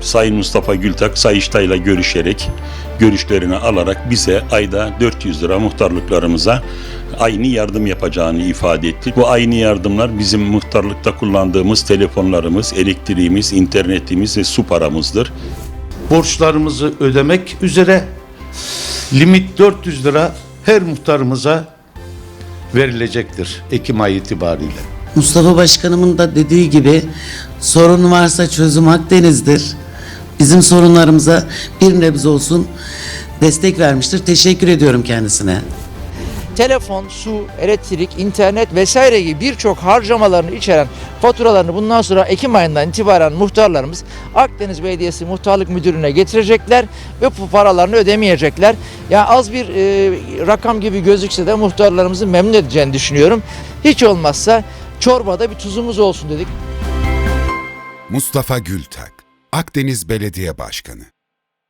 Sayın Mustafa Gültak Sayıştay'la görüşerek görüşlerini alarak bize ayda 400 lira muhtarlıklarımıza aynı yardım yapacağını ifade etti. Bu aynı yardımlar bizim muhtarlıkta kullandığımız telefonlarımız, elektriğimiz, internetimiz ve su paramızdır. borçlarımızı ödemek üzere limit 400 lira her muhtarımıza verilecektir Ekim ayı itibariyle. Mustafa Başkanımın da dediği gibi sorun varsa çözüm Akdeniz'dir. Bizim sorunlarımıza bir nebze olsun destek vermiştir. Teşekkür ediyorum kendisine. telefon, su, elektrik, internet vesaire gibi birçok harcamalarını içeren faturalarını bundan sonra Ekim ayından itibaren muhtarlarımız Akdeniz Belediyesi Muhtarlık Müdürlüğü'ne getirecekler ve bu paralarını ödemeyecekler. Yani az bir e, rakam gibi gözükse de muhtarlarımızı memnun edeceğini düşünüyorum. Hiç olmazsa çorbada bir tuzumuz olsun dedik. Mustafa Gültak, Akdeniz Belediye Başkanı